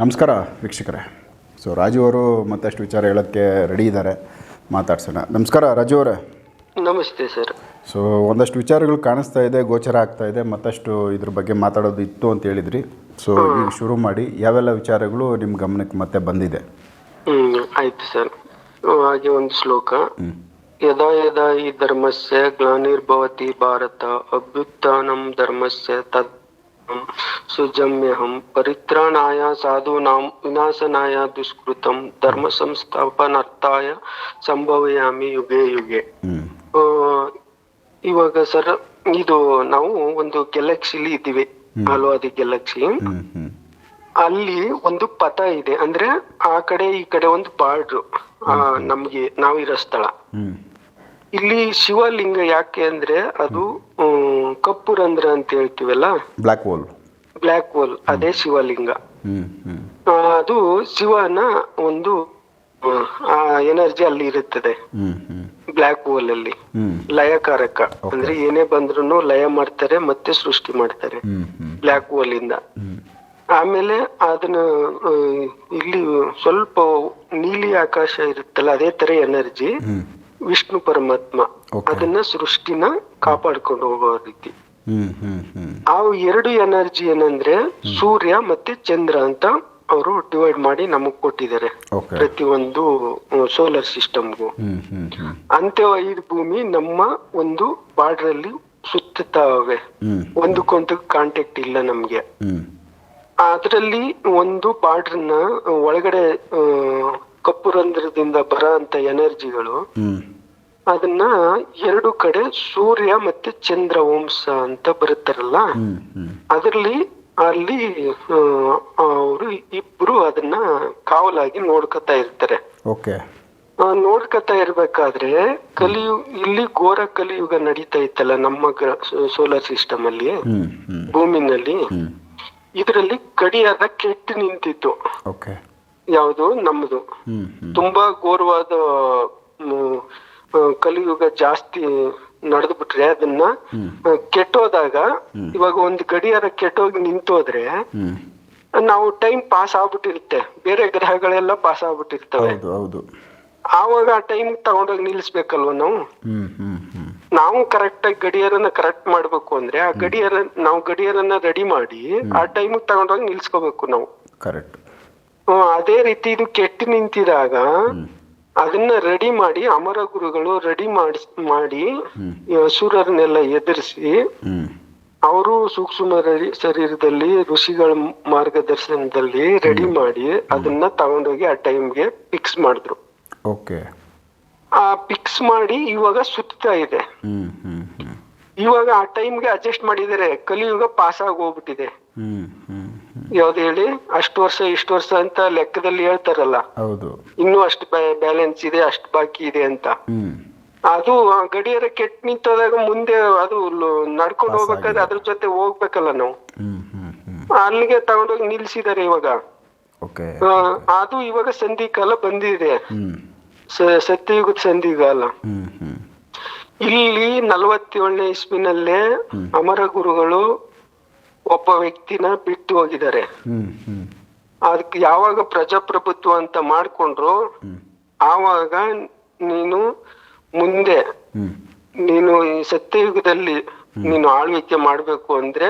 ನಮಸ್ಕಾರ ವೀಕ್ಷಕರೇ. ಸೊ ರಾಜು ಅವರು ಮತ್ತಷ್ಟು ವಿಚಾರ ಹೇಳೋಕ್ಕೆ ರೆಡಿ ಇದ್ದಾರೆ. ಮಾತಾಡ್ಸೋಣ. ನಮಸ್ಕಾರ ರಾಜು ಅವರೇ. ನಮಸ್ತೆ ಸರ್. ಸೊ ಒಂದಷ್ಟು ವಿಚಾರಗಳು ಕಾಣಿಸ್ತಾ ಇದೆ ಗೋಚರ ಆಗ್ತಾ ಇದೆ ಮತ್ತಷ್ಟು ಇದ್ರ ಬಗ್ಗೆ ಮಾತಾಡೋದು ಇತ್ತು ಅಂತ ಹೇಳಿದ್ರಿ. ಸೊ ಈಗ ಶುರು ಮಾಡಿ ಯಾವೆಲ್ಲ ವಿಚಾರಗಳು ನಿಮ್ಮ ಗಮನಕ್ಕೆ ಮತ್ತೆ ಬಂದಿದೆ? ಹ್ಮ್ ಆಯ್ತು ಸರ್. ಹಾಗೆ ಒಂದು ಶ್ಲೋಕ. ಯದಾ ಯದಾ ಈ ಧರ್ಮಸ್ಯ ಗ್ಲಾನಿರ್ಭವತಿ ಭಾರತ ಅಭ್ಯುತ್ಥಾನಂ ಧರ್ಮಸ್ಯ ತದ್ ಸುಜಮ್ಯಹಂ ಪರಿತ್ರಾಣಾಯ ಸಾಧೂನಾಂ ವಿನಾಶನಾಯ ದುಷ್ಕೃತಂ ಧರ್ಮ ಸಂಸ್ಥಾಪನಾರ್ಥಾಯ ಸಂಭವಯಾಮಿ ಯುಗೆ ಯುಗೆ ಇವಾಗ ಸರ್ ಇದು ನಾವು ಒಂದು ಗ್ಯಾಲಕ್ಸಿಲಿ ಇದ್ದೀವಿ ಹಲವಾದಿ ಗ್ಯಾಲಕ್ಸಿ ಅಲ್ಲಿ ಒಂದು ಪಥ ಇದೆ ಅಂದ್ರೆ ಆ ಕಡೆ ಈ ಕಡೆ ಒಂದು ಬಾರ್ಡ್ರು ನಮ್ಗೆ ನಾವಿರೋ ಸ್ಥಳ. ಇಲ್ಲಿ ಶಿವಲಿಂಗ ಯಾಕೆ ಅಂದ್ರೆ ಅದು ಹ್ಮ್, ಕಪ್ಪು ರಂಧ್ರ ಅಂತ ಹೇಳ್ತೀವಲ್ಲ? ಬ್ಲಾಕ್ ಹೋಲ್ ಬ್ಲಾಕ್ ಹೋಲ್ ಅದೇ ಶಿವಲಿಂಗ. ಅದು ಶಿವನ ಒಂದು ಆ ಎನರ್ಜಿ ಅಲ್ಲಿ ಇರುತ್ತದೆ. ಬ್ಲಾಕ್ ಬ್ಲ್ಯಾಕ್ ಹೋಲ್ ಅಲ್ಲಿ. ಲಯಕಾರಕ. ಅಂದ್ರೆ ಏನೇ ಬಂದ್ರು ಲಯ ಮಾಡ್ತಾರೆ ಮತ್ತೆ ಸೃಷ್ಟಿ ಮಾಡ್ತಾರೆ. ಬ್ಲಾಕ್ ಬ್ಲ್ಯಾಕ್ ಹೋಲ್ ಇಂದ. ಆಮೇಲೆ ಅದನ್ನ ಇಲ್ಲಿ ಸ್ವಲ್ಪ ನೀಲಿ ಆಕಾಶ ಇರುತ್ತಲ್ಲ ಅದೇ ತರ ಎನರ್ಜಿ. ವಿಷ್ಣು ಪರಮಾತ್ಮ. ಅದನ್ನ ಸೃಷ್ಟಿನ ಕಾಪಾಡ್ಕೊಂಡು ಹೋಗೋ ರೀತಿ. ಆ ಎರಡು ಎನರ್ಜಿ ಏನಂದ್ರೆ ಸೂರ್ಯ ಮತ್ತೆ ಚಂದ್ರ ಅಂತ ಅವರು ಡಿವೈಡ್ ಮಾಡಿ ನಮಗ್ ಕೊಟ್ಟಿದ್ದಾರೆ. ಪ್ರತಿ ಪ್ರತಿಯೊಂದು ಸೋಲಾರ್ ಸಿಸ್ಟಮ್ಗೂ. ಅಂತೆ ಅಂತ್ಯವಾದ ಭೂಮಿ ನಮ್ಮ ಒಂದು ಬಾರ್ಡರ್ ಅಲ್ಲಿ ಸುತ್ತಾವೆ ಒಂದಕ್ಕೊಂದು ಕಾಂಟ್ಯಾಕ್ಟ್ ಇಲ್ಲ ನಮ್ಗೆ. ಅದರಲ್ಲಿ ಒಂದು ಬಾರ್ಡರ್ನ ಒಳಗಡೆ ಕಪ್ಪು ರಂಧ್ರದಿಂದ ಬರ ಅಂತ ಎನರ್ಜಿಗಳು ಅದನ್ನ ಎರಡು ಕಡೆ ಸೂರ್ಯ ಮತ್ತೆ ಚಂದ್ರ ವಂಶ ಅಂತ ಬರುತ್ತಾರಲ್ಲ? ಅದರಲ್ಲಿ ಅಲ್ಲಿ ಅವರು ಇಬ್ರು ಅದನ್ನ ಕಾವಲಾಗಿ ನೋಡ್ಕೊತಾ ಇರ್ತಾರೆ. ನೋಡ್ಕೊತಾ ಇರ್ಬೇಕಾದ್ರೆ ಕಲಿಯು ಇಲ್ಲಿ ಘೋರ ಕಲಿಯುಗ ನಡೀತಾ ಇತ್ತಲ್ಲ ನಮ್ಮ ಸೋಲಾರ್ ಸಿಸ್ಟಮ್ ಅಲ್ಲಿ? ಭೂಮಿನಲ್ಲಿ? ಇದರಲ್ಲಿ ಗಡಿಯಾರ ಕೆಟ್ಟು ನಿಂತಿತ್ತು. ಯಾವುದು? ನಮ್ಮದು ತುಂಬಾ ಘೋರವಾದ ಕಲಿಯುಗ ಜಾಸ್ತಿ ನಡೆದು ಬಿಟ್ರೆ ಅದನ್ನ ಕೆಟ್ಟೋದಾಗ ಇವಾಗ ಒಂದು ಗಡಿಯಾರ ಕೆಟ್ಟೋಗಿ ನಿಂತೋದ್ರೆ ನಾವು ಟೈಮ್ ಪಾಸ್ ಆಗ್ಬಿಟ್ಟಿರುತ್ತೆ. ಬೇರೆ ಗ್ರಹಗಳೆಲ್ಲ ಪಾಸ್ ಆಗ್ಬಿಟ್ಟಿರ್ತವೆ. ಆವಾಗ ಆ ಟೈಮ್ ತಗೊಂಡೋಗಿ ನಿಲ್ಲಿಸ್ಬೇಕಲ್ವ ನಾವು? ನಾವು ಕರೆಕ್ಟ್ ಆಗಿ ಗಡಿಯಾರನ ಕರೆಕ್ಟ್ ಮಾಡ್ಬೇಕು ಅಂದ್ರೆ ಆ ಗಡಿಯಾರ ನಾವು ಗಡಿಯಾರನ್ನ ರೆಡಿ ಮಾಡಿ ಆ ಟೈಮ್ ತಗೊಂಡೋಗಿ ನಿಲ್ಸ್ಕೋಬೇಕು ನಾವು. ಕರೆಕ್ಟ್ ಅದೇ ರೀತಿ ಇದು ಕೆಟ್ಟು ನಿಂತಿದಾಗ ಅದನ್ನ ರೆಡಿ ಮಾಡಿ ಅಮರ ಗುರುಗಳು ರೆಡಿ ಮಾಡಿ ಮಾಡಿ ಸೂರ್ಯರನ್ನೆಲ್ಲ ಅಸುರರನ್ನೆಲ್ಲ ಎದುರಿಸಿ ಅವರು ಸೂಕ್ಷ್ಮ ಶರೀರದಲ್ಲಿ ಋಷಿಗಳ ಮಾರ್ಗದರ್ಶನದಲ್ಲಿ ರೆಡಿ ಮಾಡಿ ಅದನ್ನ ತಗೊಂಡೋಗಿ ಆ ಟೈಮ್ಗೆ ಫಿಕ್ಸ್ ಮಾಡಿದ್ರು. ಓಕೆ. ಆ ಫಿಕ್ಸ್ ಮಾಡಿ ಇವಾಗ ಸುತ್ತಾ ಇದೆ. ಇವಾಗ ಆ ಟೈಮ್ಗೆ ಅಡ್ಜಸ್ಟ್ ಮಾಡಿದರೆ ಕಲಿಯುಗ ಪಾಸ್ ಆಗಿ ಹೋಗ್ಬಿಟ್ಟಿದೆ. ಯಾವ್ದು ಹೇಳಿ? ಅಷ್ಟು ವರ್ಷ ಇಷ್ಟು ವರ್ಷ ಅಂತ ಲೆಕ್ಕದಲ್ಲಿ ಹೇಳ್ತಾರಲ್ಲ. ಹೌದು. ಇನ್ನೂ ಅಷ್ಟು ಬ್ಯಾಲೆನ್ಸ್ ಇದೆ ಅಷ್ಟು ಬಾಕಿ ಇದೆ ಅಂತ. ಅದು ಗಡಿಯಾರ ಕೆಟ್ಟ ನಿಂತೋದಾಗ ಮುಂದೆ ಅದು ನಡ್ಕೊಂಡು ಹೋಗ್ಬೇಕಾದ್ರೆ ಅದ್ರ ಜೊತೆ ಹೋಗ್ಬೇಕಲ್ಲ ನಾವು. ಹ್ಮ್ ಹ್ಮ್ ಅಲ್ಲಿಗೆ ತಗೊಂಡೋಗಿ ನಿಲ್ಸಿದ್ದಾರೆ ಇವಾಗ. ಓಕೆ ಆ, ಅದು ಇವಾಗ ಸಂಧಿ ಕಾಲ ಬಂದಿದೆ. ಹ್ಮ್. ಸ- ಸತ್ಯಯುಗದ ಸಂಧಿಕಾಲ ಹ್ಮ್ ಇಲ್ಲಿ ನಲವತ್ತೇಳನೇ ಇಸ್ವಿನಲ್ಲೇ ಅಮರ ಗುರುಗಳು ಒಬ್ಬ ವ್ಯಕ್ತಿನ ಬಿಟ್ಟು ಹೋಗಿದ್ದಾರೆ. ಅದಕ್ಕೆ ಯಾವಾಗ ಪ್ರಜಾಪ್ರಭುತ್ವ ಅಂತ ಮಾಡ್ಕೊಂಡ್ರು ಆವಾಗ ನೀನು ಮುಂದೆ ನೀನು ಈ ಸತ್ಯಯುಗದಲ್ಲಿ ನೀನು ಆಳ್ವಿಕೆ ಮಾಡ್ಬೇಕು ಅಂದ್ರೆ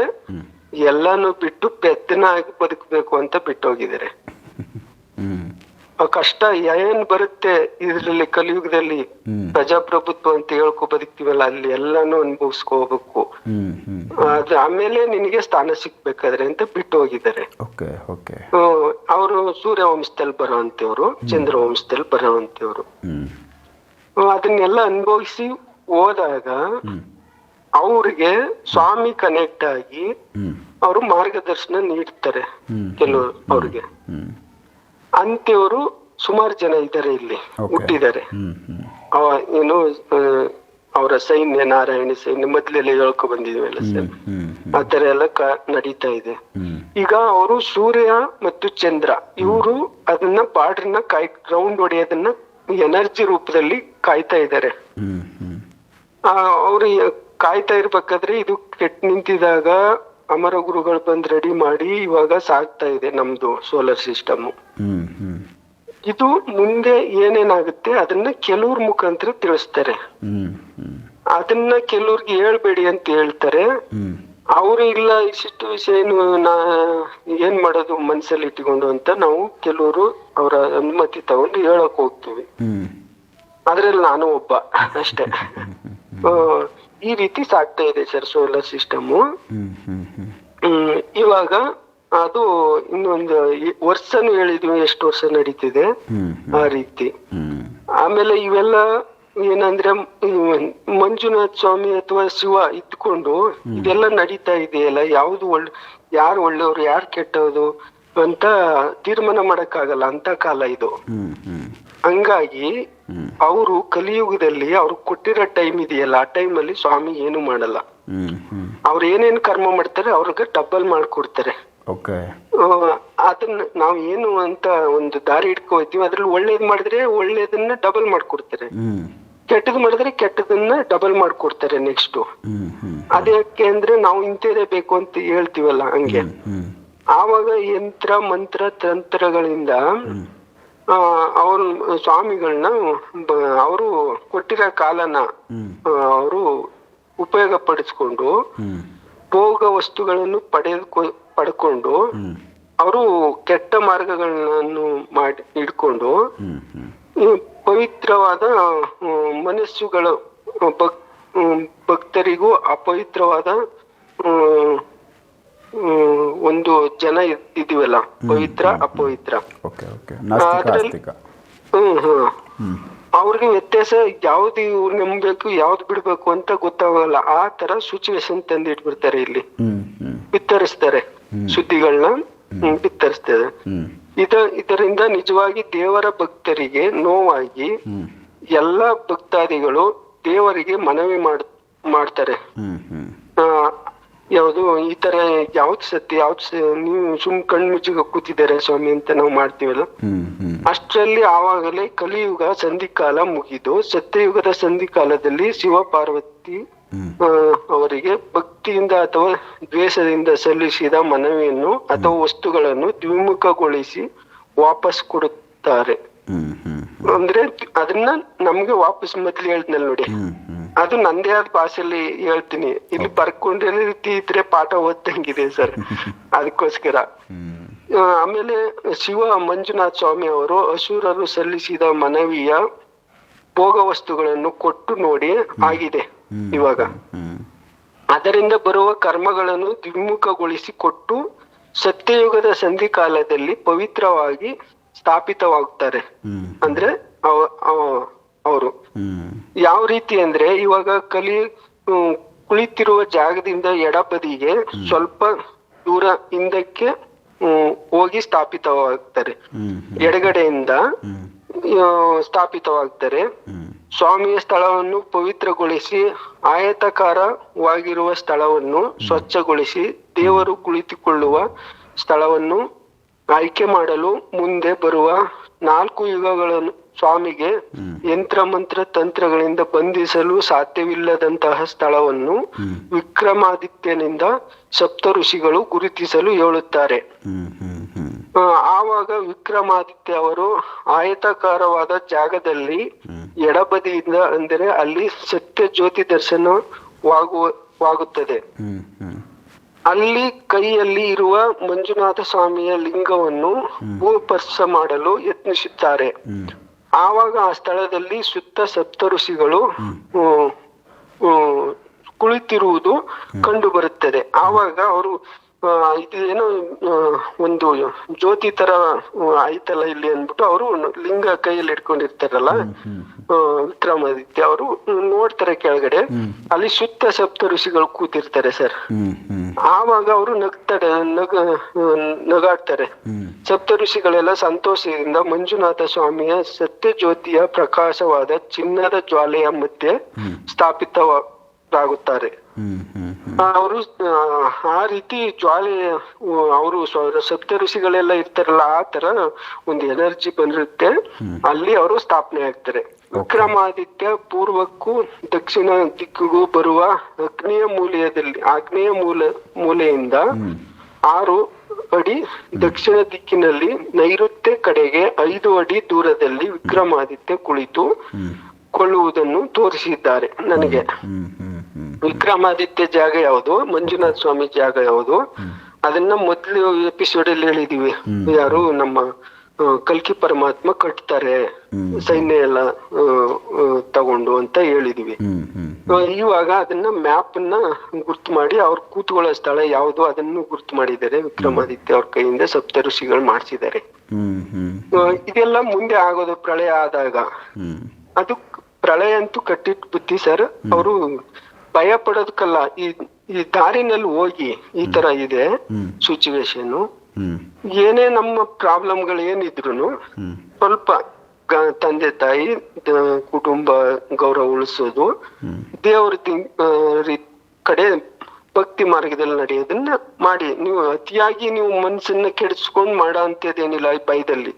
ಎಲ್ಲಾನು ಬಿಟ್ಟು ಪೆದ್ದನಾಗಿ ಬದುಕಬೇಕು ಅಂತ ಬಿಟ್ಟು ಹೋಗಿದ್ದಾರೆ. ಹ್ಞೂ ಆ ಕಷ್ಟ ಏನ್ ಬರುತ್ತೆ ಇದ್ರಲ್ಲಿ ಕಲಿಯುಗದಲ್ಲಿ. ಪ್ರಜಾಪ್ರಭುತ್ವ ಅಂತ ಹೇಳ್ಕೊ ಬದುಕ್ತಿವಲ್ಲ ಅಲ್ಲಿ ಎಲ್ಲಾನು ಅನುಭವಿಸ್ಕೋಬೇಕು. ಅದ್ ಆಮೇಲೆ ನಿನಗೆ ಸ್ಥಾನ ಸಿಕ್ಬೇಕಾದ್ರೆ ಅಂತ ಬಿಟ್ಟು ಹೋಗಿದ್ದಾರೆ. ಅವರು ಸೂರ್ಯ ವಂಶದಲ್ಲಿ ಬರೋವಂತವ್ರು ಚಂದ್ರ ವಂಶದಲ್ಲಿ ಹ್ಞೂ ಅದನ್ನೆಲ್ಲ ಅನುಭವಿಸಿ ಹೋದಾಗ ಅವ್ರಿಗೆ ಸ್ವಾಮಿ ಕನೆಕ್ಟ್ ಆಗಿ ಅವರು ಮಾರ್ಗದರ್ಶನ ನೀಡ್ತಾರೆ ಕೆಲವರು ಅವ್ರಿಗೆ. ಅಂತೆಯವರು ಅಂತೇವರು ಸುಮಾರು ಜನ ಇದ್ದಾರೆ ಇಲ್ಲಿ. ಹುಟ್ಟಿದ್ದಾರೆ ಅವ ಏನು ಅವರ ಸೈನ್ಯ ನಾರಾಯಣ ಸೈನ್ಯ ಮೊದ್ಲೆಲ್ಲ ಹೇಳ್ಕೊ ಬಂದಿದ್ವಲ್ಲ ಸರ್. ಆತರ ಆ ತರ ಎಲ್ಲ ಕ- ನಡೀತಾ ಇದೆ. ಈಗ ಅವರು ಸೂರ್ಯ ಮತ್ತು ಚಂದ್ರ ಇವರು ಅದನ್ನ ಬಾರ್ಡ್ರನ್ನ ಕಾಯ್ ರೌಂಡ್ ಹೊಡೆಯೋದನ್ನ ಎನರ್ಜಿ ರೂಪದಲ್ಲಿ ಕಾಯ್ತಾ ಇದ್ದಾರೆ ಅವ್ರು ಕಾಯ್ತಾ ಇರ್ಬೇಕಾದ್ರೆ ಇದು ಕೆಟ್ಟ ನಿಂತಿದಾಗ ಅಮರ ಗುರುಗಳು ಬಂದ್ ರೆಡಿ ಮಾಡಿ ಇವಾಗ ಸಾಕ್ತಾ ಇದೆ ನಮ್ದು ಸೋಲಾರ್ ಸಿಸ್ಟಮ್ ಇದು ಮುಂದೆ ಏನೇನಾಗುತ್ತೆ ಅದನ್ನ ಕೆಲವ್ರ ಮುಖಾಂತರ ತಿಳಿಸ್ತಾರೆ. ಅದನ್ನ ಕೆಲವ್ರಿಗೆ ಹೇಳ್ಬೇಡಿ ಅಂತ ಹೇಳ್ತಾರೆ. ಅವ್ರು ಇಲ್ಲ ಇಷ್ಟು ವಿಷಯ ಏನು ನಾ ಏನ್ ಮಾಡೋದು ಮನ್ಸಲ್ಲಿ ಇಟ್ಕೊಂಡು ಅಂತ ನಾವು ಕೆಲವರು ಅವರ ಅನುಮತಿ ತಗೊಂಡು ಹೇಳಕ್ ಹೋಗ್ತೀವಿ. ಅದ್ರಲ್ಲಿ ನಾನು ಒಬ್ಬ ಅಷ್ಟೇ. ಈ ರೀತಿ ಸಾಕ್ತಾ ಇದೆ ಸರ್ ಸೋಲಾರ್ ಸಿಸ್ಟಮ್. ಇವಾಗ ಅದು ಇನ್ನೊಂದು ವರ್ಷಾನು ಹೇಳಿದ್ವಿ ಎಷ್ಟು ವರ್ಷ ನಡೀತಿದೆ ಆ ರೀತಿ. ಆಮೇಲೆ ಇವೆಲ್ಲ ಏನಂದ್ರೆ ಮಂಜುನಾಥ್ ಸ್ವಾಮಿ ಅಥವಾ ಶಿವ ಇದ್ಕೊಂಡು ಇದೆಲ್ಲ ನಡೀತಾ ಇದೆಯಲ್ಲ ಯಾವ್ದು ಒಳ್ಳೆ ಯಾರು ಒಳ್ಳೆಯವ್ರು ಯಾರು ಕೆಟ್ಟವರು ಅಂತ ತೀರ್ಮಾನ ಮಾಡಕ್ಕಾಗಲ್ಲ ಅಂತ ಕಾಲ ಇದು. ಹಂಗಾಗಿ. ಅವರು ಕಲಿಯುಗದಲ್ಲಿ ಅವ್ರು ಕೊಟ್ಟಿರೋ ಟೈಮ್ ಇದೆಯಲ್ಲ ಆ ಟೈಮ್ ಅಲ್ಲಿ ಸ್ವಾಮಿ ಏನು ಮಾಡಲ್ಲ. ಅವ್ರು ಏನೇನ್ ಕರ್ಮ ಮಾಡ್ತಾರೆ ಅವ್ರಿಗೆ ಡಬಲ್ ಮಾಡ್ಕೊಡ್ತಾರೆ. ಓಕೆ ಅದನ್ನ ನಾವು ಏನು ಅಂತ ಒಂದು ದಾರಿ ಇಟ್ಕೋತೀವಿ ಅದ್ರಲ್ಲಿ ಒಳ್ಳೇದ್ ಮಾಡಿದ್ರೆ ಒಳ್ಳೇದನ್ನ ಡಬಲ್ ಮಾಡ್ಕೊಡ್ತಾರೆ. ಕೆಟ್ಟದ್ ಮಾಡಿದ್ರೆ ಕೆಟ್ಟದನ್ನ ಡಬಲ್ ಮಾಡ್ಕೊಡ್ತಾರೆ ನೆಕ್ಸ್ಟ್ ಅದಕ್ಕೆ ಅಂದ್ರೆ ನಾವು ಇಂತೇದೇ ಬೇಕು ಅಂತ ಹೇಳ್ತೀವಲ್ಲ ಹಂಗೆ. ಆವಾಗ ಯಂತ್ರ ಮಂತ್ರ ತಂತ್ರಗಳಿಂದ ಅವ್ರ ಸ್ವಾಮಿಗಳನ್ನ ಅವರು ಕೊಟ್ಟಿರೋ ಕಾಲನ ಅವರು ಉಪಯೋಗ ಪಡಿಸ್ಕೊಂಡು ಭೋಗ ವಸ್ತುಗಳನ್ನು ಪಡೆದುಕೊ ಪಡ್ಕೊಂಡು ಅವರು ಕೆಟ್ಟ ಮಾರ್ಗಗಳನ್ನು ಮಾಡಿ ಈ ಪವಿತ್ರವಾದ ಮನಸ್ಸುಗಳ ಭಕ್ತರಿಗೂ ಅಪವಿತ್ರವಾದ ಒಂದು ಜನ ಇದ್- ಇದೀವಲ್ಲ ಪವಿತ್ರ ಅಪವಿತ್ರ. ಹ್ಮ್ ಹ್ಮ್. ಅವ್ರಿಗೆ ವ್ಯತ್ಯಾಸ ಯಾವ್ದು ನಂಬಬೇಕು ಯಾವ್ದು ಬಿಡ್ಬೇಕು ಅಂತ ಗೊತ್ತಾಗಲ್ಲ. ಆ ತರ ಸಿಚುವೇಶನ್ ತಂದಿಟ್ಬಿಡ್ತಾರೆ ಇಲ್ಲಿ. ಬಿತ್ತರಿಸ್ತಾರೆ. ಸುದ್ದಿಗಳನ್ನ ಬಿತ್ತರಿಸ್ತಾರೆ. ಇದ ಇದರಿಂದ ನಿಜವಾಗಿ ದೇವರ ಭಕ್ತರಿಗೆ ನೋವಾಗಿ ಎಲ್ಲ ಭಕ್ತಾದಿಗಳು ದೇವರಿಗೆ ಮನವಿ ಮಾಡ್ ಮಾಡ್ತಾರೆ. ಯಾವುದು ಈ ತರ ಯಾವ್ದು ಸತ್ಯ ಯಾವ್ದು ನೀವು ಸುಮ್ ಕಣ್ಣು ಮುಚ್ಚಿಗೆ ಕೂತಿದ್ದಾರೆ ಸ್ವಾಮಿ ಅಂತ ನಾವು ಮಾಡ್ತೀವಲ್ಲ? ಅಷ್ಟರಲ್ಲಿ ಆವಾಗಲೇ ಕಲಿಯುಗ ಸಂಧಿಕಾಲ ಮುಗಿದು ಸತ್ಯಯುಗದ ಸಂಧಿಕಾಲದಲ್ಲಿ ಶಿವ ಪಾರ್ವತಿ ಅವರಿಗೆ ಭಕ್ತಿಯಿಂದ ಅಥವಾ ದ್ವೇಷದಿಂದ ಸಲ್ಲಿಸಿದ ಮನವಿಯನ್ನು ಅಥವಾ ವಸ್ತುಗಳನ್ನು ದ್ವಿಮುಖಗೊಳಿಸಿ ವಾಪಸ್ ಕೊಡುತ್ತಾರೆ. ಅಂದ್ರೆ ಅದನ್ನ ನಮ್ಗೆ ವಾಪಸ್ ಮೊದ್ಲು ಹೇಳ್ದ್ನಲ್ಲ ನೋಡಿ. ಅದು ನಂದೇ ಆದ ಭಾಷೆಯಲ್ಲಿ ಹೇಳ್ತೀನಿ. ಇಲ್ಲಿ ಬರ್ಕೊಂಡಿರೋ ರೀತಿ ಇದ್ರೆ ಪಾಠ ಓದ್ದಂಗಿದೆ ಸರ್ ಅದಕ್ಕೋಸ್ಕರ. ಆಮೇಲೆ ಶಿವ ಮಂಜುನಾಥ ಸ್ವಾಮಿ ಅವರು ಅಸುರರು ಸಲ್ಲಿಸಿದ ಮನವಿಯ ಭೋಗ ವಸ್ತುಗಳನ್ನು ಕೊಟ್ಟು ನೋಡಿ ಆಗಿದೆ. ಇವಾಗ. ಅದರಿಂದ ಬರುವ ಕರ್ಮಗಳನ್ನು ದ್ವಿಮುಖಗೊಳಿಸಿ ಕೊಟ್ಟು ಸತ್ಯಯುಗದ ಸಂಧಿಕಾಲದಲ್ಲಿ ಪವಿತ್ರವಾಗಿ ಸ್ಥಾಪಿತವಾಗ್ತಾರೆ. ಅಂದ್ರೆ ಅವರು. ಯಾವ ರೀತಿ ಅಂದ್ರೆ ಇವಾಗ ಕಲಿ ಕುಳಿತಿರುವ ಜಾಗದಿಂದ ಎಡಬದಿಗೆ ಸ್ವಲ್ಪ ದೂರ ಹಿಂದಕ್ಕೆ ಹೋಗಿ ಸ್ಥಾಪಿತವಾಗ್ತಾರೆ. ಎಡಗಡೆಯಿಂದ ಸ್ಥಾಪಿತವಾಗ್ತಾರೆ. ಸ್ವಾಮಿಯ ಸ್ಥಳವನ್ನು ಪವಿತ್ರಗೊಳಿಸಿ ಆಯತಕಾರವಾಗಿರುವ ಸ್ಥಳವನ್ನು ಸ್ವಚ್ಛಗೊಳಿಸಿ ದೇವರು ಕುಳಿತುಕೊಳ್ಳುವ ಸ್ಥಳವನ್ನು ಆಯ್ಕೆ ಮಾಡಲು ಮುಂದೆ ಬರುವ ನಾಲ್ಕು ಯುಗಗಳನ್ನು ಸ್ವಾಮಿಗೆ ಯಂತ್ರ ಮಂತ್ರ ತಂತ್ರಗಳಿಂದ ಬಂಧಿಸಲು ಸಾಧ್ಯವಿಲ್ಲದಂತಹ ಸ್ಥಳವನ್ನು ವಿಕ್ರಮಾದಿತ್ಯನಿಂದ ಸಪ್ತ ಋಷಿಗಳು ಗುರುತಿಸಲು ಹೇಳುತ್ತಾರೆ. ಆವಾಗ ವಿಕ್ರಮಾದಿತ್ಯ ಅವರು ಆಯತಾಕಾರವಾದ ಜಾಗದಲ್ಲಿ ಎಡಬದಿಯಿಂದ ಅಂದರೆ ಅಲ್ಲಿ ಸತ್ಯ ಜ್ಯೋತಿ ಹ್ಞೂ ಅಲ್ಲಿ ಕೈಯಲ್ಲಿ ಇರುವ ಮಂಜುನಾಥ ಸ್ವಾಮಿಯ ಲಿಂಗವನ್ನು ಭೂಪರ್ಶ ಮಾಡಲು ಯತ್ನಿಸುತ್ತಾರೆ. ಆವಾಗ ಆ ಸ್ಥಳದಲ್ಲಿ ಸುತ್ತ ಸಪ್ತ ಋಷಿಗಳು ಕುಳಿತಿರುವುದು ಕಂಡು ಬರುತ್ತದೆ ಆವಾಗ ಅವರು ಇದು ಏನೋ ಒಂದು ಜ್ಯೋತಿ ತರ ಆಯ್ತಲ್ಲ ಇಲ್ಲಿ ಅಂದ್ಬಿಟ್ಟು ಅವರು ಲಿಂಗ ಕೈಯಲ್ಲಿ ಇಟ್ಕೊಂಡಿರ್ತಾರಲ್ಲ ವಿಕ್ರಮಾದಿತ್ಯ ಅವರು ನೋಡ್ತಾರೆ ಕೆಳಗಡೆ. ಅಲ್ಲಿ ಸುತ್ತ ಸಪ್ತ ಋಷಿಗಳು ಕೂತಿರ್ತಾರೆ ಸರ್. ಆವಾಗ ಅವರು ನಗ್ತಾರೆ ನಗ ನಗಾಡ್ತಾರೆ. ಸಪ್ತ ಋಷಿಗಳೆಲ್ಲ ಸಂತೋಷದಿಂದ ಮಂಜುನಾಥ ಸ್ವಾಮಿಯ ಸತ್ಯ ಜ್ಯೋತಿಯ ಪ್ರಕಾಶವಾದ ಚಿನ್ನದ ಜ್ವಾಲೆಯ ಮಧ್ಯೆ ಸ್ಥಾಪಿತವಾಗುತ್ತಾರೆ. ಅವರು ಆ ರೀತಿ ಜ್ವಾಲೆ ಅವರು ಸಪ್ತ ಋಷಿಗಳೆಲ್ಲ ಇರ್ತಾರಲ್ಲ ಆ ತರ ಒಂದು ಎನರ್ಜಿ ಬಂದಿರುತ್ತೆ. ಅಲ್ಲಿ ಅವರು ಸ್ಥಾಪನೆ ಆಗ್ತಾರೆ. ವಿಕ್ರಮಾದಿತ್ಯ ಪೂರ್ವಕ್ಕೂ ದಕ್ಷಿಣ ದಿಕ್ಕಿಗೂ ಬರುವ ಅಗ್ನಿಯ ಮೂಲೆಯದಲ್ಲಿ ಆಗ್ನೇಯ ಮೂಲ ಮೂಲೆಯಿಂದ ಆರು ಅಡಿ ದಕ್ಷಿಣ ದಿಕ್ಕಿನಲ್ಲಿ ನೈಋತ್ಯ ಕಡೆಗೆ ಐದು ಅಡಿ ದೂರದಲ್ಲಿ ವಿಕ್ರಮಾದಿತ್ಯ ಕುಳಿತು ಕೊಳ್ಳುವುದನ್ನು ತೋರಿಸಿದ್ದಾರೆ ನನಗೆ. ವಿಕ್ರಮಾದಿತ್ಯ ಜಾಗ ಯಾವುದು? ಮಂಜುನಾಥ ಸ್ವಾಮಿ ಜಾಗ ಯಾವುದು? ಅದನ್ನ ಮೊದ್ಲು ಎಪಿಸೋಡ್ ಅಲ್ಲಿ ಹೇಳಿದೀವಿ. ಯಾರು? ನಮ್ಮ ಕಲ್ಕಿ ಪರಮಾತ್ಮ ಕಟ್ತಾರೆ. ಸೈನ್ಯ ಎಲ್ಲ ತಗೊಂಡು ಅಂತ ಹೇಳಿದೀವಿ. ಇವಾಗ ಅದನ್ನ ಮ್ಯಾಪ್ನ ಗುರ್ತು ಮಾಡಿ ಅವ್ರ ಕೂತ್ಕೊಳ್ಳೋ ಸ್ಥಳ ಯಾವುದು ಅದನ್ನು ಗುರ್ತು ಮಾಡಿದ್ದಾರೆ. ವಿಕ್ರಮಾದಿತ್ಯ ಅವ್ರ ಕೈಯಿಂದ ಸಪ್ತ ಋಷಿಗಳು ಮಾಡಿಸಿದ್ದಾರೆ ಇದೆಲ್ಲ ಮುಂದೆ ಆಗೋದು ಪ್ರಳಯ ಆದಾಗ. ಅದು ಪ್ರಳಯ ಅಂತೂ ಕಟ್ಟಿಟ್ ಬುದ್ಧಿ ಸರ್ ಅವರು ಭಯ ಪಡೋದಕ್ಕಲ್ಲ ಈ ಈ ದಾರಿನಲ್ಲಿ ಹೋಗಿ ಈ ತರ ಇದೆ ಸಿಚುವೇಶನ್ ಏನೇ ನಮ್ಮ ಪ್ರಾಬ್ಲಮ್ಗಳು ಏನಿದ್ರು ಸ್ವಲ್ಪ ತಂದೆ ತಾಯಿ ಕುಟುಂಬ ಗೌರವ ಉಳಿಸೋದು. ದೇವರ ಕಡೆ ಭಕ್ತಿ ಮಾರ್ಗದಲ್ಲಿ ನಡೆಯೋದನ್ನ ಮಾಡಿ. ನೀವು ಅತಿಯಾಗಿ ನೀವು ಮನಸ್ಸನ್ನ ಕೆಡಿಸ್ಕೊಂಡ್ ಮಾಡೋ ಅಂತದೇನಿಲ್ಲ ಈ ಭಯದಲ್ಲಿ.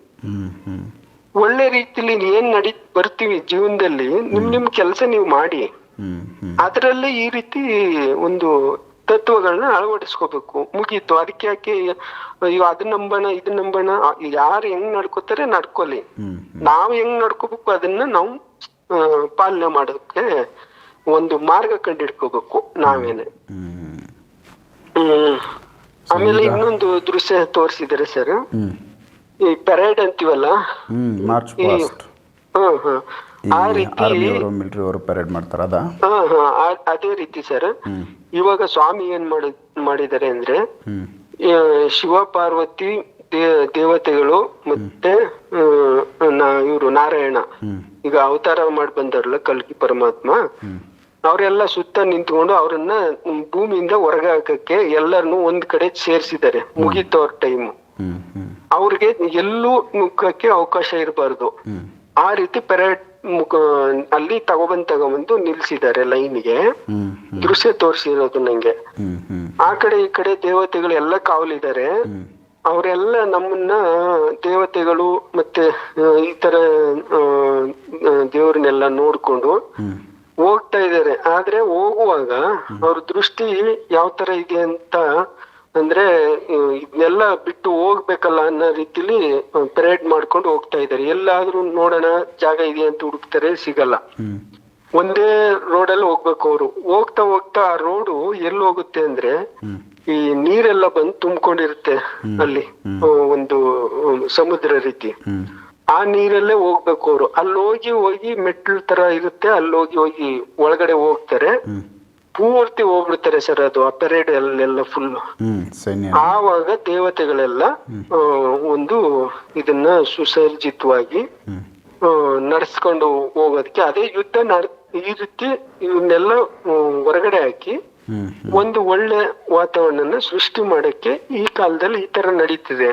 ಒಳ್ಳೆ ರೀತಿಲಿ ಏನ್ ನಡಿ ಬರ್ತೀವಿ ಜೀವನದಲ್ಲಿ ನಿಮ್ ನಿಮ್ ಕೆಲಸ ನೀವು ಮಾಡಿ. ಅದರಲ್ಲಿ ಈ ರೀತಿ ಒಂದು ತತ್ವಗಳನ್ನ ಅಳವಡಿಸ್ಕೋಬೇಕು. ಮುಗೀತು. ಅದಕ್ಕೆ ಯಾಕೆ ಅಯ್ಯೋ ಅದನ್ನ ನಂಬೋಣ ಇದನ್ನ ನಂಬೋಣ ಯಾರು ಹೆಂಗ್ ನಡ್ಕೋತಾರೆ ನಡ್ಕೊಲಿ. ನಾವ್ ಹೆಂಗ್ ನಡ್ಕೋಬೇಕು ಅದನ್ನ ನಾವು ಪಾಲನೆ ಮಾಡೋದಕ್ಕೆ ಒಂದು ಮಾರ್ಗ ಕಂಡಿಡ್ಕೋಬೇಕು ನಾವೇನೆ. ಆಮೇಲೆ ಇನ್ನೊಂದು ದೃಶ್ಯ ತೋರಿಸಿದ್ರೆ ಸರ್. ಈ ಪೆರೇಡ್ ಅಂತೀವಲ್ಲ? ಹ್ಮ್ ಮಾರ್ಚ್ ಹ್ಮ್ ಹ್ಮ್. ಆರ್ಮಿಯವರು ಮಿಲಿಟರಿ ಅವರು ಪರೇಡ್ ಮಾಡ್ತಾರ ಅದ? ಅದೇ ರೀತಿ ಸರ್ ಇವಾಗ ಸ್ವಾಮಿ ಏನ್ ಮಾಡಿ ಮಾಡಿದ್ದಾರೆ ಅಂದ್ರೆ ಶಿವ ಪಾರ್ವತಿ ದೇವತೆಗಳು ಮತ್ತೆ ಇವರು ನಾರಾಯಣ. ಈಗ ಅವತಾರ ಮಾಡಿ ಬಂದಾರಲ್ಲ ಕಲ್ಕಿ ಪರಮಾತ್ಮ. ಅವರೆಲ್ಲ ಸುತ್ತ ನಿಂತ್ಕೊಂಡು ಅವ್ರನ್ನ ಭೂಮಿಯಿಂದ ಹೊರಗೆ ಹಾಕಕ್ಕೆ ಎಲ್ಲರನ್ನು ಒಂದ್ ಕಡೆ ಸೇರ್ಸಿದ್ದಾರೆ ಮುಗಿತವ್ರ ಅವ್ರ ಟೈಮ್ ಅವ್ರಿಗೆ ಎಲ್ಲೂ ನುಗ್ಗಕ್ಕೆ ಅವಕಾಶ ಇರಬಾರ್ದು. ಆ ರೀತಿ ಪೆರೇಡ್ ಅಲ್ಲಿ ತಗೊಬಂದ್ ತಗೊಬಂದು ನಿಲ್ಸಿದ್ದಾರೆ ಲೈನ್ಗೆ. ಗೆ ದೃಶ್ಯ ತೋರಿಸಿರೋದು ನಂಗೆ. ಆ ಕಡೆ ಈ ಕಡೆ ದೇವತೆಗಳು ಎಲ್ಲ ಕಾವಲಿದ್ದಾರೆ. ಅವರೆಲ್ಲ ನಮ್ಮನ್ನ ದೇವತೆಗಳು ಮತ್ತೆ ಈ ತರ ದೇವ್ರನ್ನೆಲ್ಲ ನೋಡ್ಕೊಂಡು ಹೋಗ್ತಾ ಇದ್ದಾರೆ. ಆದ್ರೆ ಹೋಗುವಾಗ ಅವ್ರ ದೃಷ್ಟಿ ಯಾವ ತರ ಇದೆ ಅಂತ ಅಂದ್ರೆ ಇದನ್ನೆಲ್ಲ ಬಿಟ್ಟು ಹೋಗ್ಬೇಕಲ್ಲ ಅನ್ನೋ ರೀತಿಲಿ ಪರೇಡ್ ಮಾಡ್ಕೊಂಡು ಹೋಗ್ತಾ ಇದ್ದಾರೆ. ಎಲ್ಲಾದ್ರೂ ನೋಡೋಣ ಜಾಗ ಇದೆ ಅಂತ ಹುಡುಕ್ತಾರೆ ಸಿಗಲ್ಲ. ಒಂದೇ ರೋಡ್ ಅಲ್ಲಿ ಹೋಗ್ಬೇಕು ಅವರು. ಹೋಗ್ತಾ ಹೋಗ್ತಾ ಆ ರೋಡು ಎಲ್ಲಿ ಹೋಗುತ್ತೆ ಅಂದ್ರೆ ಈ ನೀರೆಲ್ಲ ಬಂದು ತುಂಬಿಕೊಂಡಿರುತ್ತೆ ಅಲ್ಲಿ ಒಂದು ಸಮುದ್ರ ರೀತಿ. ಆ ನೀರಲ್ಲೇ ಹೋಗ್ಬೇಕು ಅವರು. ಅಲ್ಲಿ ಹೋಗಿ ಹೋಗಿ ಮೆಟ್ಲು ತರ ಇರುತ್ತೆ ಅಲ್ಲಿ ಹೋಗಿ ಹೋಗಿ ಒಳಗಡೆ ಹೋಗ್ತಾರೆ. ಪೂರ್ತಿ ಹೋಗ್ಬಿಡ್ತಾರೆ ಸರ್ ಅದು ಆ ಪೆರೇಡ್ ಅಲ್ಲೆಲ್ಲ ಫುಲ್ ಆವಾಗ ದೇವತೆಗಳೆಲ್ಲ ಒಂದು ಇದನ್ನ ಸುಸರ್ಜಿತವಾಗಿ ನಡೆಸ್ಕೊಂಡು ಹೋಗೋದಕ್ಕೆ ಅದೇ ಯುದ್ಧ ನಡ್ ಈ ರೀತಿ ಇವನ್ನೆಲ್ಲ ಹೊರಗಡೆ ಹಾಕಿ ಒಂದು ಒಳ್ಳೆ ವಾತಾವರಣನ ಸೃಷ್ಟಿ ಮಾಡಕ್ಕೆ ಈ ಕಾಲದಲ್ಲಿ ಈ ತರ ನಡೀತಿದೆ.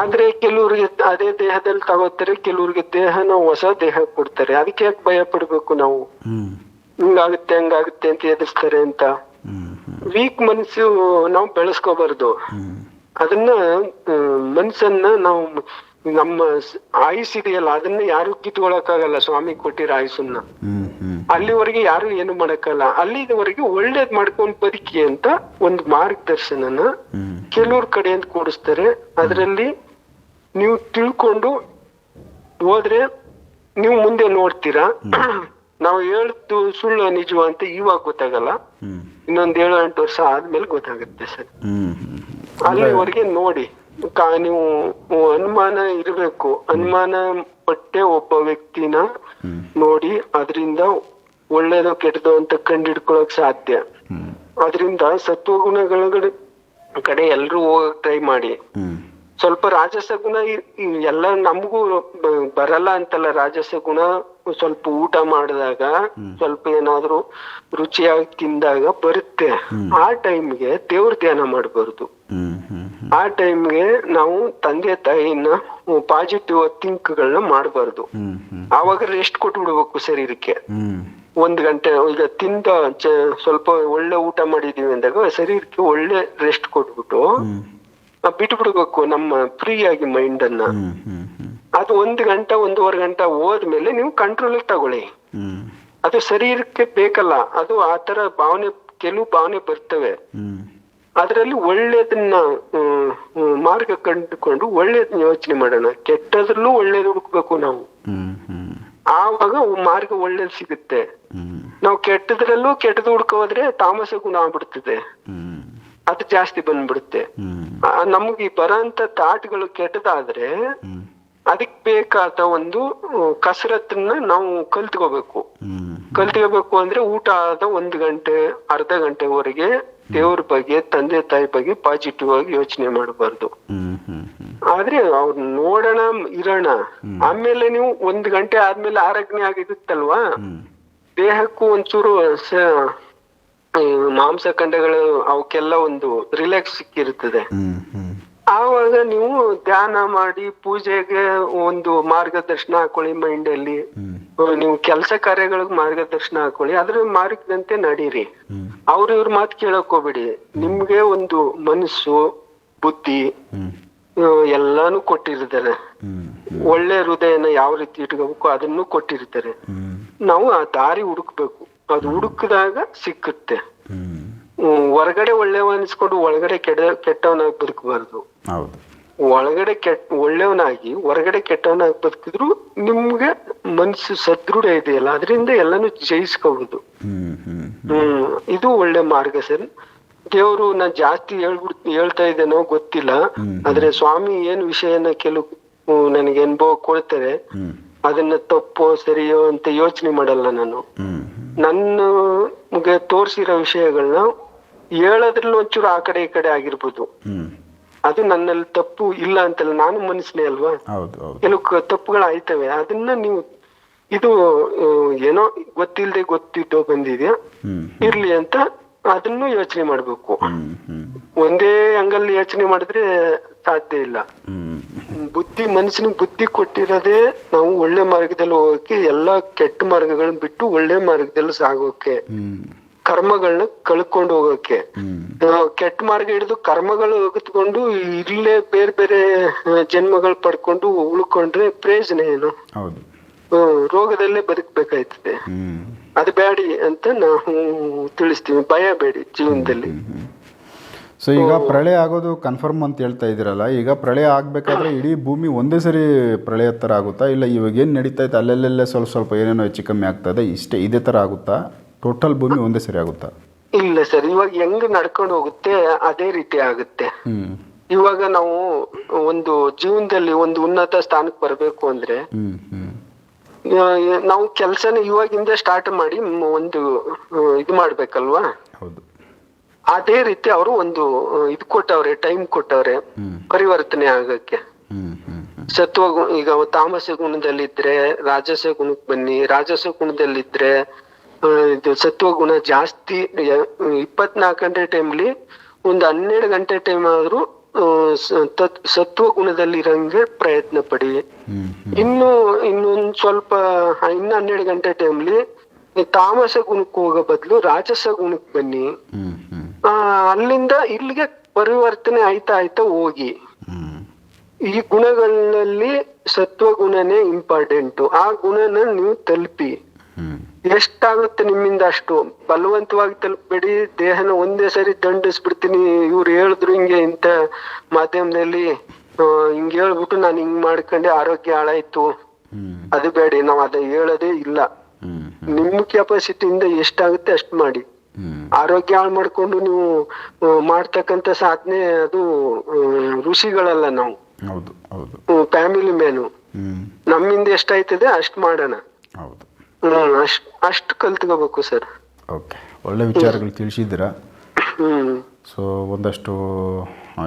ಆದ್ರೆ ಕೆಲವ್ರಿಗೆ ಅದೇ ದೇಹದಲ್ಲಿ ತಗೋತಾರೆ ಕೆಲವ್ರಿಗೆ ದೇಹನ ಹೊಸ ದೇಹ ಕೊಡ್ತಾರೆ. ಅದಕ್ಕೆ ಯಾಕೆ ಭಯ ಪಡ್ಬೇಕು ನಾವು? ಹಿಂಗಾಗುತ್ತೆ, ಹಂಗಾಗುತ್ತೆ ಅಂತ ಎದುರಿಸ್ತಾರೆ ಅಂತ. ವೀಕ್ ಮನಸ್ಸು ನಾವು ಬೆಳೆಸ್ಕೋಬಾರ್ದು. ಅದನ್ನ ಮನಸ್ಸನ್ನ ನಾವು ನಮ್ಮ ಆಯುಸ್ ಇದೆಯಲ್ಲ ಅದನ್ನ ಯಾರು ಕಿತ್ಕೊಳಕ್ಕಾಗಲ್ಲ, ಸ್ವಾಮಿ ಕೊಟ್ಟಿರೋ ಆಯುಸನ್ನ ಅಲ್ಲಿವರೆಗೆ ಯಾರು ಏನು ಮಾಡಕ್ಕಲ್ಲ. ಅಲ್ಲಿವರೆಗೆ ಒಳ್ಳೇದ್ ಮಾಡ್ಕೊಂಡ್ ಬದುಕಿ ಅಂತ ಒಂದು ಮಾರ್ಗದರ್ಶನನ ಕೆಲವ್ರ ಕಡೆ ಅಂತ ಕೊಡಿಸ್ತಾರೆ. ಅದರಲ್ಲಿ ನೀವು ತಿಳ್ಕೊಂಡು ಹೋದ್ರೆ ನೀವು ಮುಂದೆ ನೋಡ್ತೀರಾ? ನಾವು ಹೇಳ್ತು ಸುಳ್ಳು ನಿಜ ಅಂತ ಇವಾಗ ಗೊತ್ತಾಗಲ್ಲ. ಇನ್ನೊಂದ್ ಏಳು ಎಂಟು ವರ್ಷ ಆದ್ಮೇಲೆ ಗೊತ್ತಾಗುತ್ತೆ ಸರ್. ಅಲ್ಲಿವರೆಗೆ ನೋಡಿ. ನೀವು ಅನುಮಾನ ಇರಬೇಕು. ಅನುಮಾನ ಪಟ್ಟೆ ಒಬ್ಬ ವ್ಯಕ್ತಿನ ನೋಡಿ ಅದರಿಂದ ಒಳ್ಳೇದು ಕೆಟ್ಟದು ಅಂತ ಕಂಡಿಡ್ಕೊಳಕ್ ಸಾಧ್ಯ. ಅದರಿಂದ ಸತ್ವಗುಣಗಳ ಕಡೆ ಎಲ್ಲರೂ ಹೋಗಕ್ ಟ್ರೈ ಮಾಡಿ. ಸ್ವಲ್ಪ ರಾಜಸ ಗುಣ ಎಲ್ಲ ನಮಗೂ ಬರಲ್ಲ ಅಂತಲ್ಲ ರಾಜಸ ಗುಣ. ಸ್ವಲ್ಪ ಊಟ ಮಾಡಿದಾಗ ಸ್ವಲ್ಪ ಏನಾದ್ರೂ ರುಚಿಯಾಗಿ ತಿಂದಾಗ ಬರುತ್ತೆ. ಆ ಟೈಮ್ಗೆ ದೇವ್ರ ಧ್ಯಾನ ಮಾಡಬಾರ್ದು. ಆ ಟೈಮ್ಗೆ ನಾವು ತಂದೆ ತಾಯಿನ ಪಾಸಿಟಿವ್ ಥಿಂಕ್ಗಳನ್ನ ಮಾಡಬಾರ್ದು. ಆವಾಗ ರೆಸ್ಟ್ ಕೊಟ್ಬಿಡ್ಬೇಕು ಶರೀರಕ್ಕೆ ಹ್ಮ್. ಒಂದ್ ಗಂಟೆ ಈಗ ತಿಂದ ಸ್ವಲ್ಪ ಒಳ್ಳೆ ಊಟ ಮಾಡಿದೀವಿ ಅಂದಾಗ ಶರೀರಕ್ಕೆ ಒಳ್ಳೆ ರೆಸ್ಟ್ ಕೊಟ್ಬಿಟ್ಟು ಹ್ಮ್ ಆ, ಬಿಟ್ಬಿಡ್ಬೇಕು ನಮ್ಮ ಫ್ರೀ ಆಗಿ ಮೈಂಡ್ ಅನ್ನ ಅದು ಒಂದು ಗಂಟೆ ಒಂದೂವರೆ ಗಂಟೆ ಹೋದ್ಮೇಲೆ ನೀವು ಕಂಟ್ರೋಲ್ ತಗೊಳ್ಳಿ. ಅದು ಶರೀರಕ್ಕೆ ಬೇಕಲ್ಲ ಅದು ಆ ತರ ಭಾವನೆ ಕೆಲವು ಭಾವನೆ ಬರ್ತವೆ. ಅದರಲ್ಲಿ ಒಳ್ಳೇದನ್ನ ಮಾರ್ಗ ಕಂಡುಕೊಂಡು ಒಳ್ಳೇದನ್ನ ಯೋಚನೆ ಮಾಡೋಣ. ಕೆಟ್ಟದ್ರಲ್ಲೂ ಒಳ್ಳೇದು ಹುಡುಕ್ಬೇಕು ನಾವು. ಆವಾಗ ಮಾರ್ಗ ಒಳ್ಳೇದು ಸಿಗುತ್ತೆ. ನಾವು ಕೆಟ್ಟದ್ರಲ್ಲೂ ಕೆಟ್ಟದ್ದು ಹುಡ್ಕೋದ್ರೆ ತಾಮಸ ಗುಣ ಆಗ್ಬಿಡ್ತದೆ ಅದು ಜಾಸ್ತಿ ಬಂದ್ಬಿಡುತ್ತೆ. ನಮ್ಗೆ ಬರಂತ ತಾಟ್ಗಳು ಕೆಟ್ಟದಾದ್ರೆ ಅದಕ್ಕೆ ಅದಕ್ ಬೇಕಾದ ಒಂದು ಕಸರತ್ತನ್ನ ನಾವು ಕಲ್ತ್ಕೋಬೇಕು. ಕಲ್ತ್ಕೋಬೇಕು ಅಂದ್ರೆ ಊಟ ಆದ ಒಂದು ಗಂಟೆ ಅರ್ಧ ಗಂಟೆವರೆಗೆ ದೇವ್ರ ಬಗ್ಗೆ ತಂದೆ ತಾಯಿ ಬಗ್ಗೆ ಪಾಸಿಟಿವ್ ಆಗಿ ಯೋಚನೆ ಮಾಡಬಾರ್ದು. ಆದ್ರೆ ಅವ್ರ ನೋಡೋಣ ಇರೋಣ. ಆಮೇಲೆ ನೀವು ಒಂದ್ ಗಂಟೆ ಆದ್ಮೇಲೆ ಆರೋಗ್ಯ ಆಗಿರುತ್ತಲ್ವಾ? ದೇಹಕ್ಕೂ ಒಂಚೂರು ಮಾಂಸ ಖಂಡಗಳು ಅವಕ್ಕೆಲ್ಲ ಒಂದು ರಿಲ್ಯಾಕ್ಸ್ ಸಿಕ್ಕಿರುತ್ತದೆ. ಆವಾಗ ನೀವು ಧ್ಯಾನ ಮಾಡಿ ಪೂಜೆಗೆ ಒಂದು ಮಾರ್ಗದರ್ಶನ ಹಾಕೊಳ್ಳಿ ಮೈಂಡ್ ಅಲ್ಲಿ ನೀವು ಕೆಲಸ ಕಾರ್ಯಗಳಿಗೆ ಮಾರ್ಗದರ್ಶನ ಹಾಕೊಳ್ಳಿ. ಅದ್ರ ಮಾರ್ಗದಂತೆ ನಡೀರಿ. ಅವ್ರ ಇವ್ರ ಮಾತು ಕೇಳಕ್ ಹೋಗ್ಬೇಡಿ. ನಿಮ್ಗೆ ಒಂದು ಮನಸ್ಸು ಬುದ್ಧಿ ಎಲ್ಲಾನು ಕೊಟ್ಟಿರ್ತಾರೆ ಒಳ್ಳೆ ಹೃದಯನ ಯಾವ ರೀತಿ ಇಟ್ಕೋಬೇಕು ಅದನ್ನು ಕೊಟ್ಟಿರ್ತಾರೆ ನಾವು ಆ ದಾರಿ ಹುಡುಕ್ಬೇಕು. ಅದು ಹುಡುಕಿದಾಗ ಸಿಕ್ಕುತ್ತೆ. ಹೊರಗಡೆ ಒಳ್ಳೆಯವ ಅನಿಸ್ಕೊಂಡು ಒಳಗಡೆ ಕೆಡ ಕೆಟ್ಟವನಾಗಿ ಬದುಕಬಾರ್ದು. ಒಳಗಡೆ ಕೆಟ್ಟ ಒಳ್ಳೆಯವನಾಗಿ ಹೊರಗಡೆ ಕೆಟ್ಟವನಾಗಿ ಬದುಕಿದ್ರು ನಿಮ್ಗೆ ಮನಸ್ಸು ಸದೃಢ ಇದೆಯಲ್ಲ ಅದರಿಂದ ಎಲ್ಲಾನು ಜಯಿಸ್ಕೋಬಹುದು ಹ್ಮ್ ಇದು ಒಳ್ಳೆ ಮಾರ್ಗ ಸರ್. ದೇವರು ನಾ ಜಾಸ್ತಿ ಹೇಳ್ಬಿಡ್ ಹೇಳ್ತಾ ಇದ್ದೇನೋ ಗೊತ್ತಿಲ್ಲ ಆದ್ರೆ ಸ್ವಾಮಿ ಏನ್ ವಿಷಯನ ಕೆಲವು ನನಗೆ ಅನುಭವ ಕೊಡ್ತಾರೆ ಅದನ್ನ ತಪ್ಪೋ ಸರಿಯೋ ಅಂತ ಯೋಚನೆ ಮಾಡಲ್ಲ ನಾನು. ನನ್ಗೆ ತೋರಿಸಿರೋ ವಿಷಯಗಳನ್ನ ಹೇಳೋದ್ರಲ್ಲಿ ಒಂಚೂರು ಆ ಕಡೆ ಈ ಕಡೆ ಆಗಿರ್ಬೋದು. ಅದು ನನ್ನಲ್ಲಿ ತಪ್ಪು ಇಲ್ಲ ಅಂತಲ್ಲ ನಾನು ಮನಸ್ಸಿನ ಅಲ್ವಾ? ಕೆಲವು ಕ- ತಪ್ಪುಗಳು ಆಯ್ತವೆ ಅದನ್ನ ನೀವು ಇದು ಏನೋ ಗೊತ್ತಿಲ್ಲದೆ ಗೊತ್ತಿದ್ದೋ ಬಂದಿದೆ ಇರ್ಲಿ ಅಂತ ಅದನ್ನು ಯೋಚನೆ ಮಾಡ್ಬೇಕು. ಒಂದೇ ಅಂಗಲ್ಲಿ ಯೋಚನೆ ಮಾಡಿದ್ರೆ ಸಾಧ್ಯ ಇಲ್ಲ. ಬುದ್ಧಿ ಮನಸ್ಸಿನ ಬುದ್ಧಿ ಕೊಟ್ಟಿರೋದೇ ನಾವು ಒಳ್ಳೆ ಮಾರ್ಗದಲ್ಲಿ ಹೋಗೋಕೆ ಎಲ್ಲಾ ಕೆಟ್ಟ ಮಾರ್ಗಗಳನ್ನ ಬಿಟ್ಟು ಒಳ್ಳೆ ಮಾರ್ಗದಲ್ಲಿ ಸಾಗೋಕೆ ಕರ್ಮಗಳನ್ನ ಕಳ್ಕೊಂಡು ಹೋಗೋಕೆ. ಕೆಟ್ಟ ಮಾರ್ಗ ಹಿಡಿದು ಕರ್ಮಗಳು ಒಗತ್ಕೊಂಡು ಇಲ್ಲೇ ಬೇರೆ ಬೇರೆ ಜನ್ಮಗಳು ಪಡ್ಕೊಂಡು ಉಳ್ಕೊಂಡ್ರೆ ಪ್ರಯೋಜನ ಏನು? ರೋಗದಲ್ಲೇ ಬದುಕ್ಬೇಕಾಯ್ತದೆ. ಅದು ಬೇಡಿ ಅಂತ ನಾವು ತಿಳಿಸ್ತೀವಿ. ಭಯ ಬೇಡಿ ಜೀವನದಲ್ಲಿ. ಸೊ ಈಗ ಪ್ರಳಯ ಆಗೋದು ಕನ್ಫರ್ಮ್ ಅಂತ ಹೇಳ್ತಾ ಇದ್ದೀರಲ್ಲ ಈಗ ಪ್ರಳಯ ಆಗಬೇಕಾದ್ರೆ ಇಡೀ ಭೂಮಿ ಒಂದೇ ಸರಿ ಪ್ರಳಯ ಥರ ಆಗುತ್ತಾ? ಇಲ್ಲ ಇವಾಗ ಏನು ನಡೀತಾ ಇತ್ತು ಅಲ್ಲೆಲ್ಲೆಲ್ಲೇ ಸ್ವಲ್ಪ ಸ್ವಲ್ಪ ಏನೇನೋ ಹೆಚ್ಚು ಕಮ್ಮಿ ಆಗ್ತದೆ ಇಷ್ಟೇ ಇದೇ ಥರ ಆಗುತ್ತಾ? ಟೋಟಲ್ ಭೂಮಿ ಒಂದೇ ಸರಿ ಆಗುತ್ತಾ? ಇಲ್ಲ ಸರ್ ಇವಾಗ ಹೆಂಗ್ ನಡ್ಕೊಂಡು ಹೋಗುತ್ತೆ ಅದೇ ರೀತಿ ಆಗುತ್ತೆ. ಇವಾಗ ನಾವು ಒಂದು ಜೀವನದಲ್ಲಿ ಒಂದು ಉನ್ನತ ಸ್ಥಾನಕ್ಕೆ ಬರಬೇಕು ಅಂದ್ರೆ ನಾವು ಕೆಲಸನ ಇವಾಗಿಂದ ಸ್ಟಾರ್ಟ್ ಮಾಡಿ ಒಂದು ಇದು ಮಾಡ್ಬೇಕಲ್ವಾ? ಹೌದು. ಅದೇ ರೀತಿ ಅವರು ಒಂದು ಇದು ಕೊಟ್ಟವ್ರೆ ಟೈಮ್ ಕೊಟ್ಟವ್ರೆ ಪರಿವರ್ತನೆ ಆಗಕ್ಕೆ. ಸತ್ವ ಈಗ ತಾಮಸ ಗುಣದಲ್ಲಿದ್ರೆ ರಾಜಸ ಗುಣಕ್ಕೆ ಬನ್ನಿ ರಾಜಸ ಗುಣದಲ್ಲಿದ್ರೆ ಇದು ಸತ್ವ ಗುಣ ಜಾಸ್ತಿ ಇಪ್ಪತ್ನಾಲ್ಕು ಗಂಟೆ ಟೈಮ್ಲಿ ಒಂದು ಹನ್ನೆರಡು ಗಂಟೆ ಟೈಮ್ ಆದ್ರೂ ಸತ್ವ ಗುಣದಲ್ಲಿ ಇರಂಗೆ ಪ್ರಯತ್ನ ಪಡಿ. ಇನ್ನು ಇನ್ನೊಂದ್ ಸ್ವಲ್ಪ ಇನ್ನು ಹನ್ನೆರಡು ಗಂಟೆ ಟೈಮ್ಲಿ ತಾಮಸ ಗುಣಕ್ಕೆ ಹೋಗೋ ಬದಲು ರಾಜಸ ಗುಣಕ್ಕೆ ಬನ್ನಿ ಅಲ್ಲಿಂದ ಇಲ್ಲಿಗೆ ಪರಿವರ್ತನೆ ಆಯ್ತಾ ಆಯ್ತಾ ಹೋಗಿ. ಈ ಗುಣಗಳಲ್ಲಿ ಸತ್ವ ಗುಣನೇ ಇಂಪಾರ್ಟೆಂಟ್ ಆ ಗುಣನ ನೀವು ತಲುಪಿ. ಎಷ್ಟಾಗುತ್ತೆ ನಿಮ್ಮಿಂದ ಅಷ್ಟು? ಬಲವಂತವಾಗಿ ತಲುಪಬೇಡಿ ದೇಹನ ಒಂದೇ ಸರಿ ದಂಡಿಸ್ಬಿಡ್ತೀನಿ ಇವ್ರು ಹೇಳಿದ್ರು ಹಿಂಗೆ ಇಂತ ಮಾಧ್ಯಮದಲ್ಲಿ. ಹಿಂಗೆ ಹೇಳ್ಬಿಟ್ಟು ನಾನು ಹಿಂಗ್ ಮಾಡ್ಕೊಂಡೆ ಆರೋಗ್ಯ ಹಾಳಾಯ್ತು. ಅದು ಬೇಡಿ ನಾವ್ ಅದ ಹೇಳೋದೇ ಇಲ್ಲ. ನಿಮ್ ನಿಮ್ಮ ಕೆಪಾಸಿಟಿಯಿಂದ ಎಷ್ಟಾಗುತ್ತೆ ಅಷ್ಟು ಮಾಡಿ. ಆರೋಗ್ಯ ಹಾಳು ಮಾಡ್ಕೊಂಡು ನೀವು ಮಾಡ್ತಕ್ಕಂಥ ಮಾಡ್ತಕ್ಕಂತ ಸಾಧನೆ ಅದು ಋಷಿಗಳಲ್ಲ ನಾವು. ಹೌದು ಹೌದು. ಫ್ಯಾಮಿಲಿ ಮೇನು ನಮ್ಮಿಂದ ಎಷ್ಟಾಯ್ತದೆ ಅಷ್ಟು ಮಾಡೋಣ. ಅಷ್ಟ್ ಅಷ್ಟ್ ಕಲ್ತ್ಕೋಬೇಕು ಸರ್. ಓಕೆ. ಒಳ್ಳೆ ವಿಚಾರಗಳು ತಿಳಿಸಿದ್ದೀರಾ? ಹ್ಮ್. ಸೊ ಒಂದಷ್ಟು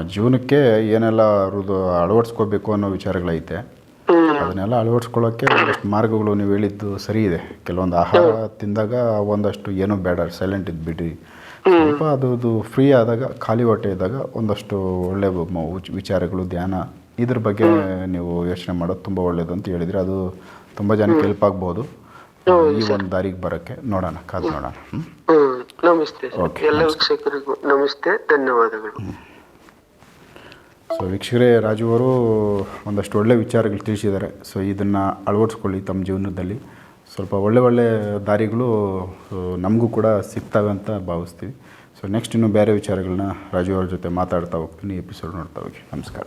ಜೀವನಕ್ಕೆ ಏನೆಲ್ಲ ಅವ್ರದ್ದು ಅಳವಡಿಸ್ಕೋಬೇಕು ಅನ್ನೋ ವಿಚಾರಗಳೈತೆ. ಅದನ್ನೆಲ್ಲ ಅಳವಡಿಸ್ಕೊಳ್ಳೋಕ್ಕೆ ಒಂದಷ್ಟು ಮಾರ್ಗಗಳು ನೀವು ಹೇಳಿದ್ದು ಸರಿ ಇದೆ. ಕೆಲವೊಂದು ಆಹಾರ ತಿಂದಾಗ ಒಂದಷ್ಟು ಏನೂ ಬೇಡ ಸೈಲೆಂಟ್ ಇದ್ಬಿಡ್ರಿ. ಸ್ವಲ್ಪ ಅದು ಅದು ಫ್ರೀ ಆದಾಗ ಖಾಲಿ ಹೊಟ್ಟೆ ಇದ್ದಾಗ ಒಂದಷ್ಟು ಒಳ್ಳೆ ವಿಚಾರಗಳು ಧ್ಯಾನ ಇದ್ರ ಬಗ್ಗೆ ನೀವು ಯೋಚನೆ ಮಾಡೋದು ತುಂಬ ಒಳ್ಳೇದು ಅಂತ ಹೇಳಿದರೆ. ಅದು ತುಂಬ ಜನಕ್ಕೆ ಹೆಲ್ಪ್ ಆಗ್ಬೋದು. ಈ ಒಂದು ದಾರಿಗೆ ಬರೋಕ್ಕೆ ನೋಡೋಣ ಕಾದು ನೋಡೋಣ. ನಮಸ್ತೆ ಎಲ್ಲ ವೀಕ್ಷಕರಿಗೂ ನಮಸ್ತೆ ಧನ್ಯವಾದಗಳು. ಸೊ ವೀಕ್ಷಕರೇ, ರಾಜು ಅವರು ಒಂದಷ್ಟು ಒಳ್ಳೆ ವಿಚಾರಗಳು ತಿಳಿಸಿದ್ದಾರೆ. ಸೊ ಇದನ್ನು ಅಳವಡಿಸ್ಕೊಳ್ಳಿ ತಮ್ಮ ಜೀವನದಲ್ಲಿ. ಸ್ವಲ್ಪ ಒಳ್ಳೆ ಒಳ್ಳೆ ದಾರಿಗಳು ನಮಗೂ ಕೂಡ ಸಿಗ್ತವೆ ಅಂತ ಭಾವಿಸ್ತೀವಿ. ಸೊ ನೆಕ್ಸ್ಟ್ ಇನ್ನೂ ಬೇರೆ ವಿಚಾರಗಳನ್ನ ರಾಜು ಅವ್ರ ಜೊತೆ ಮಾತಾಡ್ತಾ ಹೋಗ್ತೀನಿ ಎಪಿಸೋಡ್ ನೋಡ್ತಾ ಹೋಗಿ. ನಮಸ್ಕಾರ.